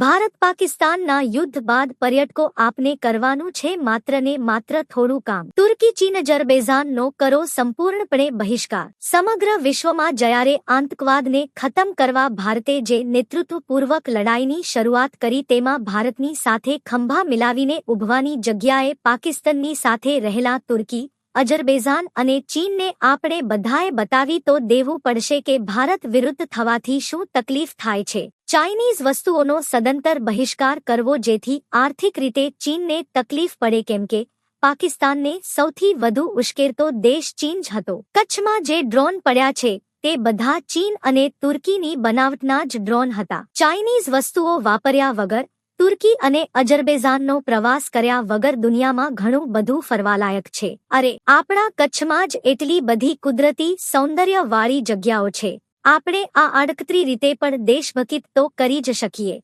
ભારત પાકિસ્તાનના યુદ્ધ બાદ પર્યટકો આપને કરવાનું છે માત્ર ને માત્ર થોડું કામ. તુર્કી, ચીન અજરબૈજાનનો કરો સંપૂર્ણપણે બહિષ્કાર. સમગ્ર વિશ્વમાં જ્યારે આતંકવાદને ખતમ કરવા ભારતે જે નેતૃત્વપૂર્વક લડાઈની શરૂઆત કરી તેમાં ભારતની સાથે ખંભા મિલાવીને ઉભવાની જગ્યાએ પાકિસ્તાનની સાથે રહેલા તુર્કી અજરબેઝાન અને ચીનને આપણે બધાએ બતાવી તો દેવું પડશે કે ભારત વિરુદ્ધ થવાથી શું તકલીફ થાય છે. ચાઇનીઝ વસ્તુઓનો સદંતર બહિષ્કાર કરવો જેથી આર્થિક રીતે ચીનને તકલીફ પડે કેમ કે પાકિસ્તાનને સૌથી વધુ ઉશ્કેરતો દેશ ચીન જ હતો. કચ્છમાં જે ડ્રોન પડ્યા છે, તે બધા ચીન અને તુર્કીની બનાવટના જ ડ્રોન હતા. ચાઇનીઝ વસ્તુઓ વાપર્યા વગર, તુર્કી અને અજરબેઝાનનો પ્રવાસ કર્યા વગર દુનિયામાં ઘણું બધું ફરવાલાયક છે. અરે, આપણા કચ્છમાં જ એટલી બધી કુદરતી સૌંદર્યવાળી જગ્યાઓ છે. આપણે આ આડકતરી રીતે પણ દેશભક્તિ તો કરી જ શકીએ.